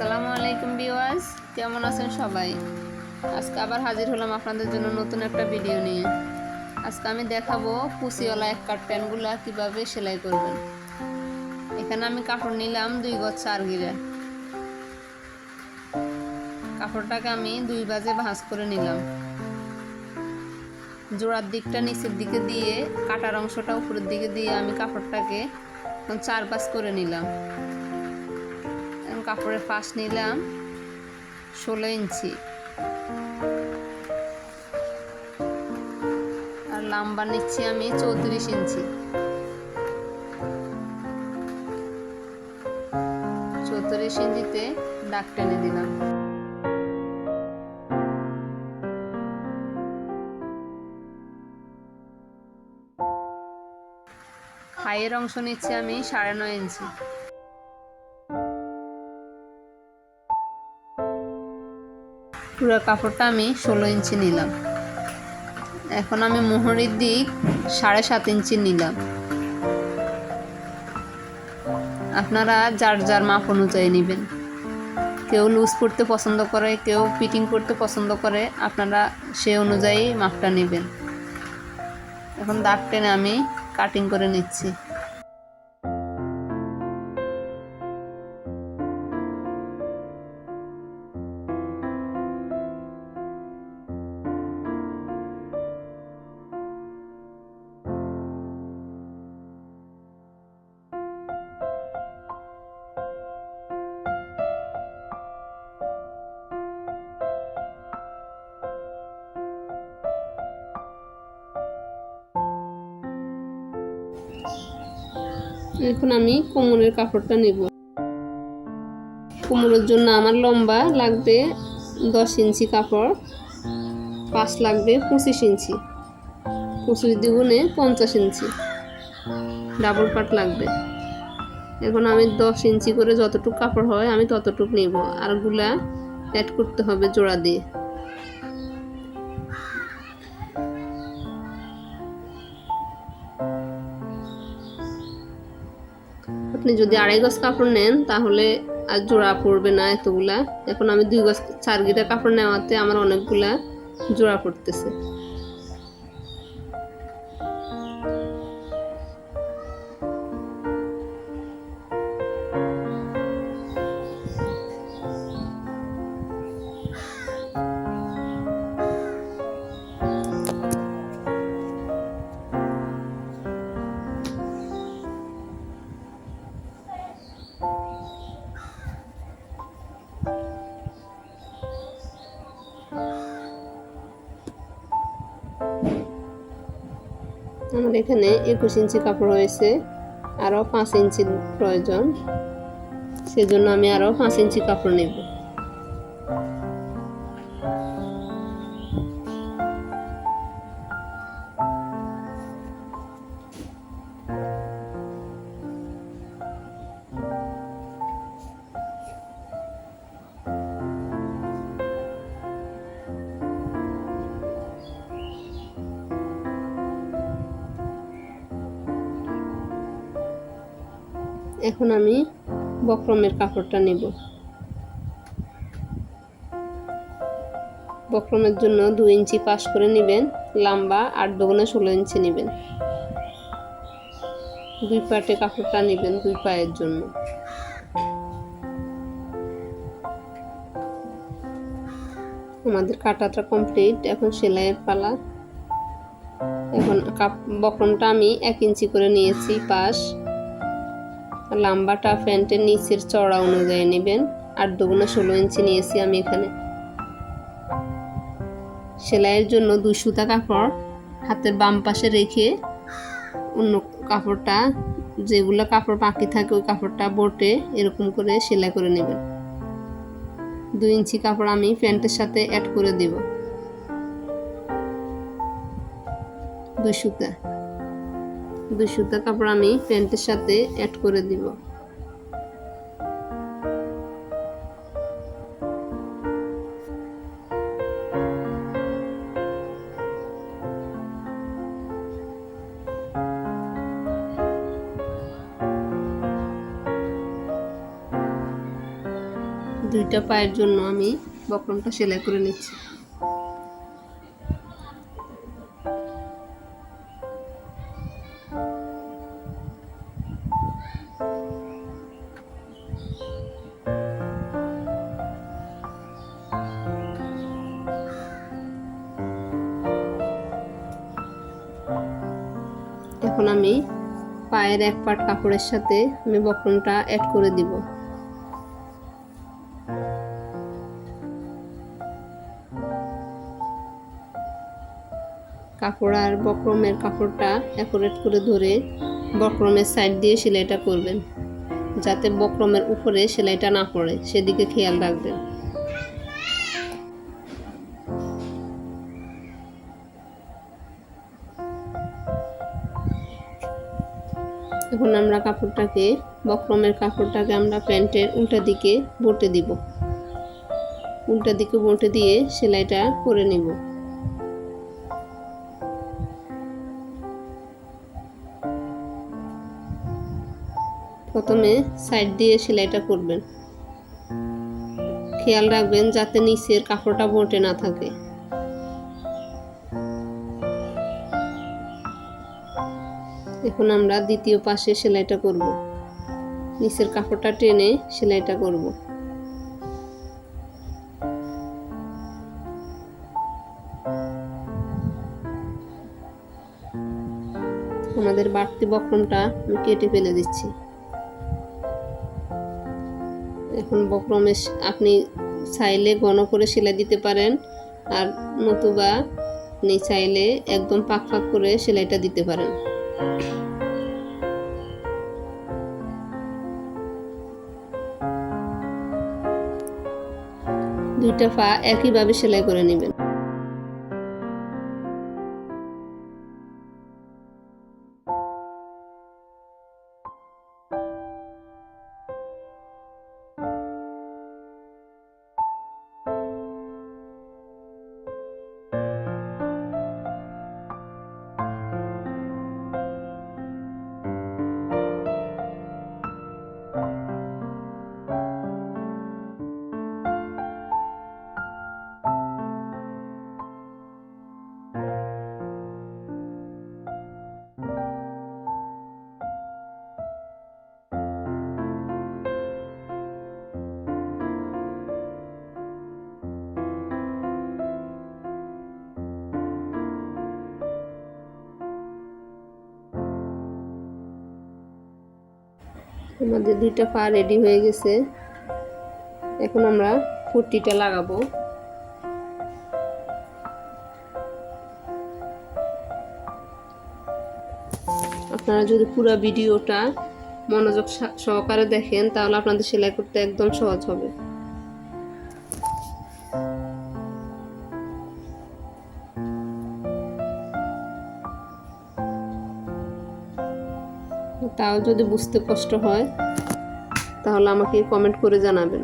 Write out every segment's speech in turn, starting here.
আসসালামু আলাইকুম বিওয়াজ কেমন আছেন সবাই? আজকে আবার হাজির হলাম আপনাদের জন্য নতুন একটা ভিডিও নিয়ে। আজকে আমি দেখাবো কুচিওয়ালা এক কাট প্যান্টগুলা কীভাবে সেলাই করবেন। এখানে আমি কাপড় নিলাম দুই গজ চার গিরা। কাপড়টাকে আমি দুই বাজে ভাঁজ করে নিলাম। জোড়ার দিকটা নিচের দিকে দিয়ে কাটার অংশটা উপরের দিকে দিয়ে আমি কাপড়টাকে চার পাঁচ করে নিলাম। কাপড়ের ফাঁস নিলাম ষোলো ইঞ্চি। আর লাম্বা নিচ্ছি আমি চৌত্রিশ ইঞ্চি। চৌত্রিশ ইঞ্চিতে দাগ টেনে দিলাম। হাইয়ের অংশ নিচ্ছি আমি সাড়ে নয় ইঞ্চি। পুরো কাপড়টা আমি ষোলো ইঞ্চি নিলাম। এখন আমি মোহরির দিক সাড়ে সাত ইঞ্চি নিলাম। আপনারা যার যার মাপ অনুযায়ী নেবেন। কেউ লুজ করতে পছন্দ করে, কেউ ফিটিং করতে পছন্দ করে, আপনারা সে অনুযায়ী মাপটা নেবেন। এখন দাগ টেনে আমি কাটিং করে নিচ্ছি। এখন আমি কোমরের কাপড়টা নেব। কোমরের জন্য আমার লম্বা লাগবে দশ ইঞ্চি কাপড় পাশ লাগবে পঁচিশ ইঞ্চি। পঁচিশ দ্বিগুণে পঞ্চাশ ইঞ্চি। ডাবল পাট লাগবে। এখন আমি দশ ইঞ্চি করে যতটুকু কাপড় হয় আমি ততটুকু নেব। আরগুলা অ্যাড করতে হবে জোড়া দিয়ে। আপনি যদি আড়াই গজ কাপড় নেন, তাহলে আর জোড়া পড়বে না এতগুলা। এখন আমি দুই গজ চার গিটা কাপড় নেওয়াতে আমার অনেকগুলা জোড়া পড়তেছে। আমার এখানে একুশ ইঞ্চি কাপড় হয়েছে আরও পাঁচ ইঞ্চি প্রয়োজন। সেজন্য আমি আরও পাঁচ ইঞ্চি কাপড় নেব। এখন আমি বক্রমের কাপড়টা নেব। বক্রমের জন্য দু ইঞ্চি পাশ করে নেবেন, লম্বা আট দুগুণে ষোলো ইঞ্চি নেবেন। দুই পাটে কাপড়টা নেবেন দুই পায়ের জন্য। আমাদের কাটাটা কমপ্লিট, এখন সেলাইয়ের পালা। এখন কাপ বক্রমটা আমি এক ইঞ্চি করে নিয়েছি পাশ। লাম্বাটা প্যান্টের নিচের চড়া অনুযায়ী নেবেন। আর দুগুণে ষোলো ইঞ্চি নিয়েছি আমি এখানে। সেলাইয়ের জন্য দুই সুতা কাপড় হাতের বাম পাশে রেখে অন্য কাপড়টা, যেগুলো কাপড় বাকি থাকে ওই কাপড়টা বোটে এরকম করে সেলাই করে নেবেন। দুই ইঞ্চি কাপড় আমি প্যান্টের সাথে অ্যাড করে দেব। দুই সুতা। দুই সুতা কাপড় আমি প্যান্টের সাথে অ্যাড করে দিব। দুইটা পায়ের জন্য আমি বক্রমটা সেলাই করে নিচ্ছি। পায়ের এক পাট কাপড়ের সাথে আমি বক্রমটা অ্যাড করে দিব। কাপড় আর বক্রমের কাপড়টা অ্যাকোরেট করে ধরে বক্রমের সাইড দিয়ে সেলাইটা করবেন, যাতে বক্রমের উপরে সেলাইটা না পড়ে, সেদিকে খেয়াল রাখবেন। এখন আমরা কাপড়টাকে, বক্রমের কাপড়টাকে আমরা প্যান্টের উল্টা দিকে বটে দিব। উল্টা দিকে বটে দিয়ে সেলাইটা করে নিব। প্রথমে সাইড দিয়ে সেলাইটা করবেন। খেয়াল রাখবেন যাতে নিচের কাপড়টা বটে না থাকে। এখন আমরা দ্বিতীয় পাশে সেলাইটা করব। নিচের কাপড়টা টেনে সেলাইটা করব। আমাদের বাড়তি বক্রমটা আমি কেটে ফেলে দিচ্ছি। এখন বক্রমে আপনি চাইলে ঘন করে সেলাই দিতে পারেন আর নতুবা আপনি চাইলে একদম পাক পাক করে সেলাইটা দিতে পারেন। দুইটা পা একইভাবে সেলাই করে নেবেন। আমাদের দুইটা পা রেডি হয়ে গেছে। এখন আমরা ফুটিটা লাগাবো। আপনারা যদি পুরো ভিডিওটা মনোযোগ সহকারে দেখেন, তাহলে আপনাদের সেলাই করতে একদম সহজ হবে। তাও যদি বুঝতে কষ্ট হয়, তাহলে আমাকে কমেন্ট করে জানাবেন।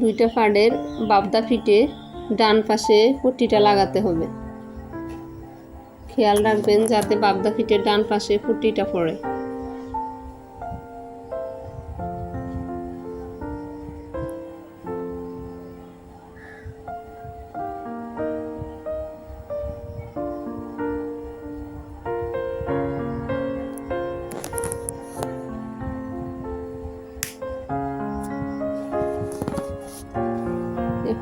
দুইটা ফাড়ের বাবদা ফিটে ডান পাশে পট্টিটা লাগাতে হবে। খেয়াল রাখবেন যাতে বাবদা ফিটের ডান পাশে পট্টিটা পড়ে।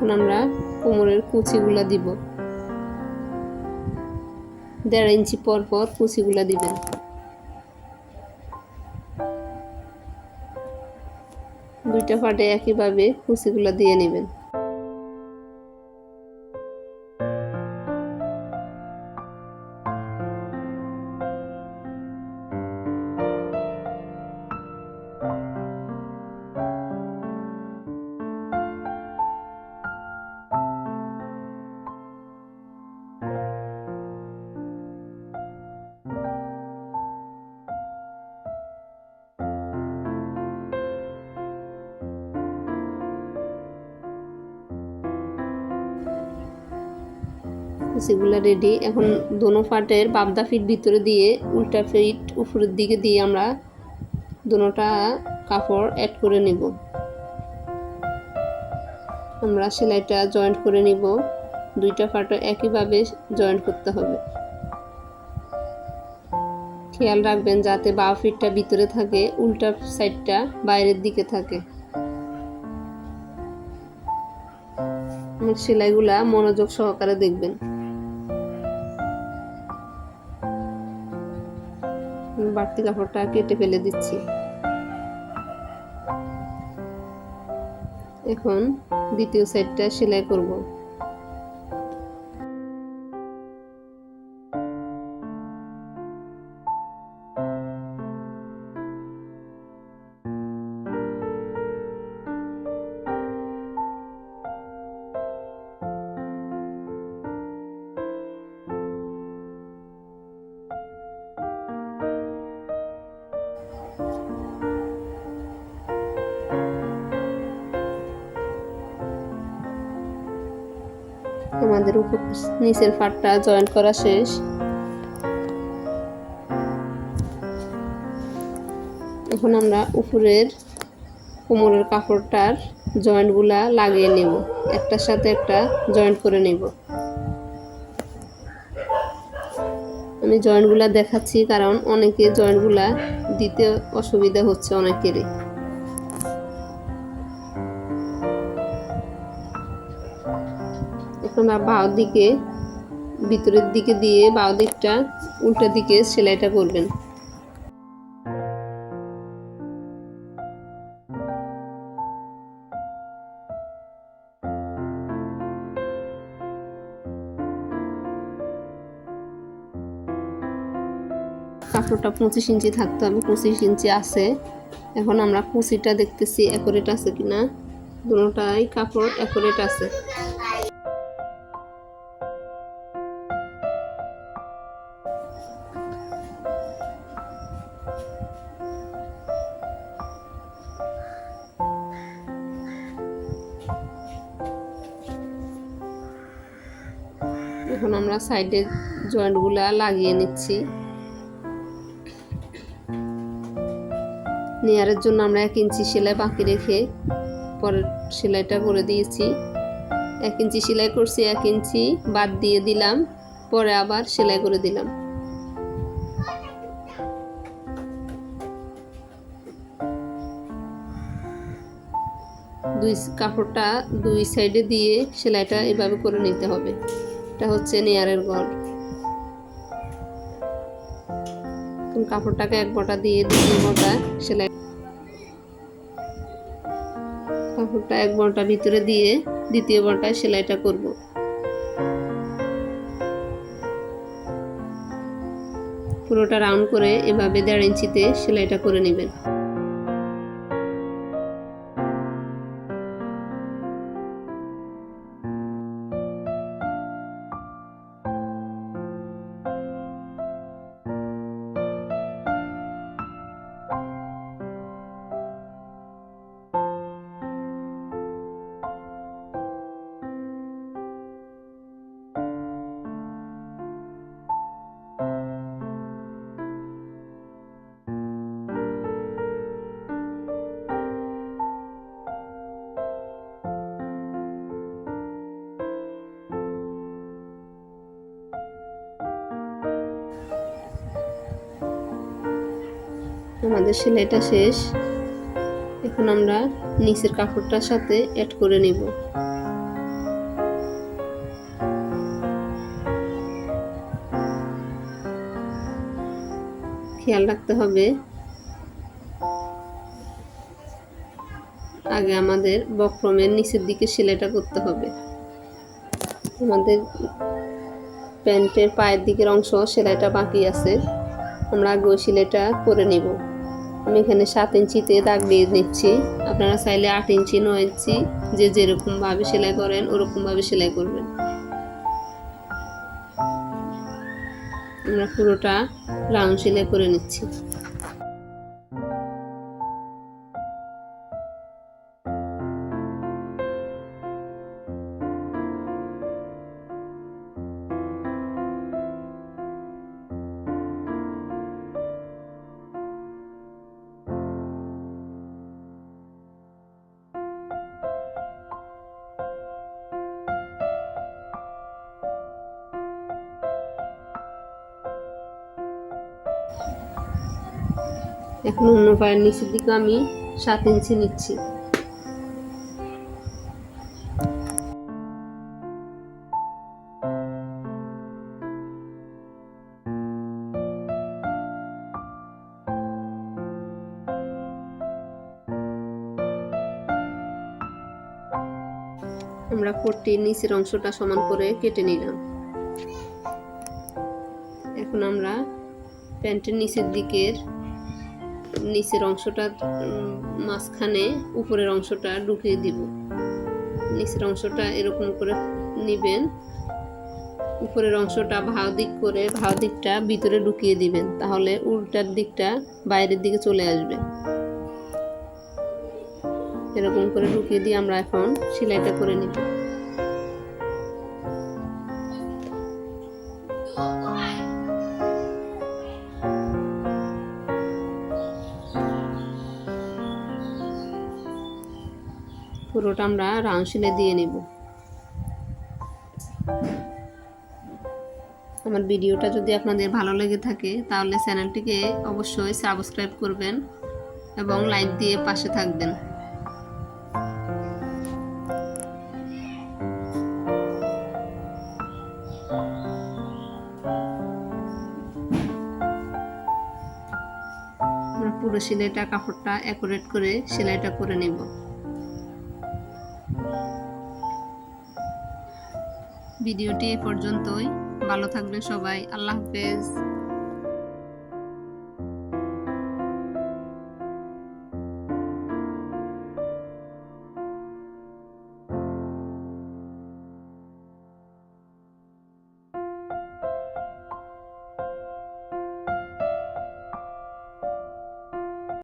এখন আমরা কোমরের কুচিগুলা দিব। দেড় ইঞ্চি পর পর কুচিগুলা দিবেন। দুইটা ফাটে একইভাবে কুচিগুলা দিয়ে নেবেন। কুচিগুলো রেডি এখন দোনো পাটের বাবদা ফিট ভিতরে দিয়ে উল্টা ফিট উপরের দিকে দিয়ে আমরা দোনোটা কাপড় অ্যাড করে নেব। আমরা সেলাইটা জয়েন্ট করে নিব। দুইটা পাটও একইভাবে জয়েন্ট করতে হবে। খেয়াল রাখবেন যাতে বাউ ফিটটা ভিতরে থাকে, উল্টা সাইডটা বাইরের দিকে থাকে। সেলাইগুলা মনোযোগ সহকারে দেখবেন। বাড়তি কাপড়টা কেটে ফেলে দিচ্ছি। এখন দ্বিতীয় সাইডটা সেলাই করব। নিচের পাটটা জয়েন্ট করা শেষ। এখন আমরা উপরের কোমরের কাপড়টার জয়েন্টগুলা লাগিয়ে নেব। একটার সাথে একটা জয়েন্ট করে নেব। আমি জয়েন্টগুলা দেখাচ্ছি কারণ অনেকে জয়েন্টগুলা দিতে অসুবিধা হচ্ছে অনেকেরই। আপনারা বাউ দিকে, ভিতরের দিকে দিয়ে বাউ দিকটা, উল্টা দিকে সেলাইটা করবেন। কাপড়টা পঁচিশ ইঞ্চি থাকতে হবে পঁচিশ ইঞ্চি আছে। এখন আমরা কুচিটা দেখতেছি অ্যাকোরেট আছে কিনা। দুটাই কাপড় অ্যাকোরেট আছে। এখন আমরা সাইডের জয়েন্টগুলা লাগিয়ে নিচ্ছি। নেয়ারের জন্য আমরা এক ইঞ্চি সেলাই বাকি রেখে পরের সেলাইটা করে দিয়েছি। এক ইঞ্চি সেলাই করছি, এক ইঞ্চি বাদ দিয়ে দিলাম, পরে আবার সেলাই করে দিলাম। দুই কাপড়টা দুই সাইডে দিয়ে সেলাইটা এভাবে করে নিতে হবে। এটা হচ্ছে নেয়ারের ঘর কাপড়টাকে এক বটা দিয়ে দ্বিতীয় বটা সেলাই কাপড়টা এক বটা ভিতরে দিয়ে দ্বিতীয় বটায় সেলাইটা করব। পুরোটা রাউন্ড করে এভাবে দেড় ইঞ্চিতে সেলাইটা করে নেবেন। আমাদের সেলাইটা শেষ। এখন আমরা নিচের কাপড়টার সাথে অ্যাড করে নেব। খেয়াল রাখতে হবে। আগে আমাদের বক্রমের নিচের দিকে সেলাইটা করতে হবে। আমাদের প্যান্টের পায়ের দিকের অংশ সেলাইটা বাকি আছে। আমরা আগে ওই সেলাইটা করে নেব। আমি এখানে সাত ইঞ্চিতে দাগ দিয়ে নিচ্ছি আপনারা চাইলে আট ইঞ্চি, নয় ইঞ্চি যে যেরকমভাবে সেলাই করেন ওরকমভাবে সেলাই করবেন। আমরা পুরোটা রাউন্ড সেলাই করে নিচ্ছি। এখন অন্য পায়ের নিচের দিকে আমি সাত ইঞ্চি নিচ্ছি। আমরা কোটটির নিচের অংশটা সমান করে কেটে নিলাম। এখন আমরা প্যান্টের নিচের দিকের নিচের অংশটা মাঝখানে উপরের অংশটা ঢুকিয়ে দিব। নিচের অংশটা এরকম করে নিবেন। উপরের অংশটা ভাও দিক করে ভাও দিকটা ভিতরে ঢুকিয়ে দিবেন, তাহলে উল্টার দিকটা বাইরের দিকে চলে আসবে। এরকম করে ঢুকিয়ে দিয়ে আমরা এখন সেলাইটা করে নিব। পুরোটা আমরা রাউন্ড দিয়ে নেব। আমার ভিডিওটা যদি আপনাদের ভালো লেগে থাকে, তাহলে চ্যানেলটিকে অবশ্যই সাবস্ক্রাইব করবেন এবং লাইক দিয়ে পাশে থাকবেন। পুরো সেলাইটা, কাপড়টা অ্যাকুরেট করে সেলাইটা করে নেব। ভিডিওটি এ পর্যন্তই। ভালো থাকবে সবাই। আল্লাহ হাফেজ।